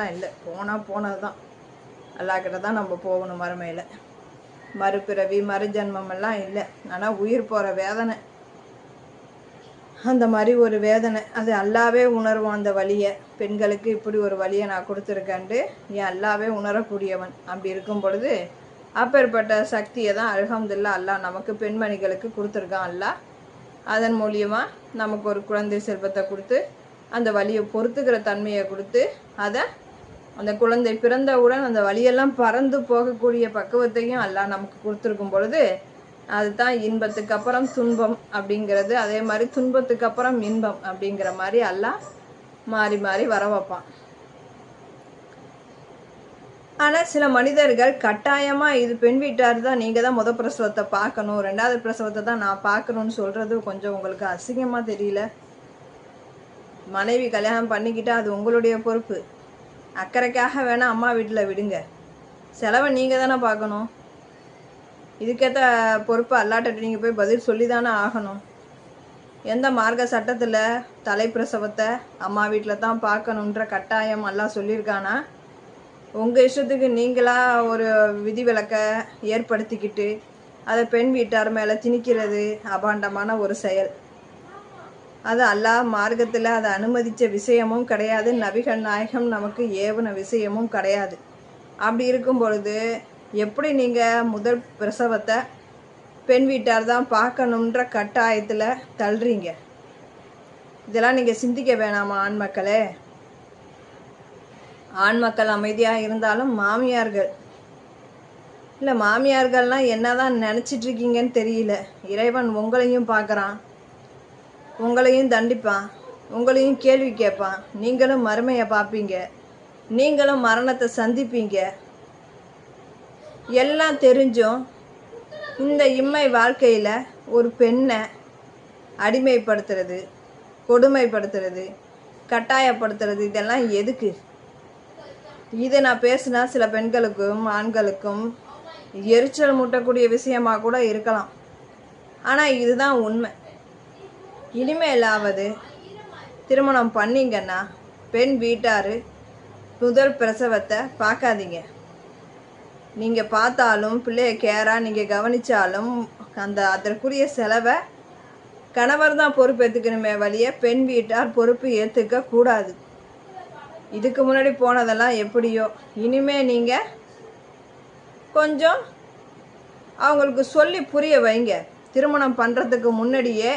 இல்லை. போனால் போனது தான். அல்லாக்கிட்ட தான் நம்ம போகணும் மறுமையில். மறுபிறவி மறுஜன்மம் எல்லாம் இல்லை. ஆனால் உயிர் போகிற வேதனை. அந்த மாதிரி ஒரு வேதனை. அது அல்லாவே உணர்வோம் அந்த வழியை. பெண்களுக்கு இப்படி ஒரு வழியை நான் கொடுத்துருக்கேன்ட்டு என் அல்லாவே உணரக்கூடியவன். அப்படி இருக்கும் பொழுது அப்பேற்பட்ட சக்தியை தான் அல்ஹம்துல்லா அல்லாஹ் நமக்கு பெண்மணிகளுக்கு கொடுத்துருக்கான் அல்லாஹ். அதன் மூலியமாக நமக்கு ஒரு குழந்தை செல்வத்தை கொடுத்து அந்த வழியை பொறுத்துக்கிற தன்மையை கொடுத்து அதை அந்த குழந்தை பிறந்தவுடன் அந்த வழியெல்லாம் பறந்து போகக்கூடிய பக்குவத்தையும் அல்லாஹ் நமக்கு கொடுத்துருக்கும் பொழுது அதுதான் இன்பத்துக்கு அப்புறம் துன்பம் அப்படிங்கிறது. அதே மாதிரி துன்பத்துக்கு அப்புறம் இன்பம் அப்படிங்கிற மாதிரி அல்லாஹ் மாறி மாறி வர வைப்பான். ஆனால் சில மனிதர்கள் கட்டாயமாக இது பெண் வீட்டார் தான் நீங்கள் தான் முத பிரசவத்தை பார்க்கணும் ரெண்டாவது பிரசவத்தை தான் நான் பார்க்கணும்னு சொல்கிறது கொஞ்சம் உங்களுக்கு அசிங்கமாக தெரியல. மனைவி கல்யாணம் பண்ணிக்கிட்டா அது உங்களுடைய பொறுப்பு. அக்கறைக்காக வேணால் அம்மா வீட்டில் விடுங்க. செலவை நீங்கள் தானே பார்க்கணும். இதுக்கேற்ற பொறுப்பு அல்லாட்ட நீங்கள் போய் பதில் சொல்லி தானே ஆகணும். எந்த மார்க்க சட்டத்தில் தலைப்பிரசவத்தை அம்மா வீட்டில் தான் பார்க்கணுன்ற கட்டாயம் எல்லாம் சொல்லியிருக்கானா? உங்கள் இஷ்டத்துக்கு நீங்களாக ஒரு விதிவிலக்கை ஏற்படுத்திக்கிட்டு அதை பெண் வீட்டார் மேலே திணிக்கிறது அபாண்டமான ஒரு செயல். அது அல்லாஹ் மார்க்கத்தில் அதை அனுமதித்த விஷயமும் கிடையாது. நபிகள் நாயகம் நமக்கு ஏவன விஷயமும் கிடையாது. அப்படி இருக்கும் பொழுது எப்படி நீங்கள் முதல் பிரசவத்தை பெண் வீட்டார் தான் பார்க்கணுன்ற கட்டாயத்தில் தள்ளுறீங்க? இதெல்லாம் நீங்கள் சிந்திக்க வேணாமா ஆண் மக்களே? ஆண் மக்கள் அமைதியாக இருந்தாலும் மாமியார்கள் இல்லை மாமியார்கள்லாம் என்னதான் நினச்சிட்டு இருக்கீங்கன்னு தெரியல. இறைவன் உங்களையும் பார்க்குறான். உங்களையும் தண்டிப்பான். உங்களையும் கேள்வி கேட்பான். நீங்களும் மறுமையை பார்ப்பீங்க. நீங்களும் மரணத்தை சந்திப்பீங்க. எல்லாம் தெரிஞ்சும் இந்த இம்மை வாழ்க்கையில் ஒரு பெண்ணை அடிமைப்படுத்துறது கொடுமைப்படுத்துறது கட்டாயப்படுத்துறது இதெல்லாம் எதுக்கு? இதை நான் பேசினா சில பெண்களுக்கும் ஆண்களுக்கும் எரிச்சல் மூட்டக்கூடிய விஷயமா கூட இருக்கலாம். ஆனால் இதுதான் உண்மை. இனிமேலாவது திருமணம் பண்ணீங்கன்னா பெண் வீட்டார் முதல் பிரசவத்தை பார்க்காதீங்க. நீங்கள் பார்த்தாலும் பிள்ளைய கேராக நீங்கள் கவனித்தாலும் அந்த அதற்குரிய செலவை கணவர் தான் பொறுப்பேற்றுக்கணுமே வழிய பெண் வீட்டார் பொறுப்பு ஏற்றுக்க கூடாது. இதுக்கு முன்னாடி போனதெல்லாம் எப்படியோ இனிமே நீங்கள் கொஞ்சம் அவங்களுக்கு சொல்லி புரிய வைங்க. திருமணம் பண்ணுறதுக்கு முன்னாடியே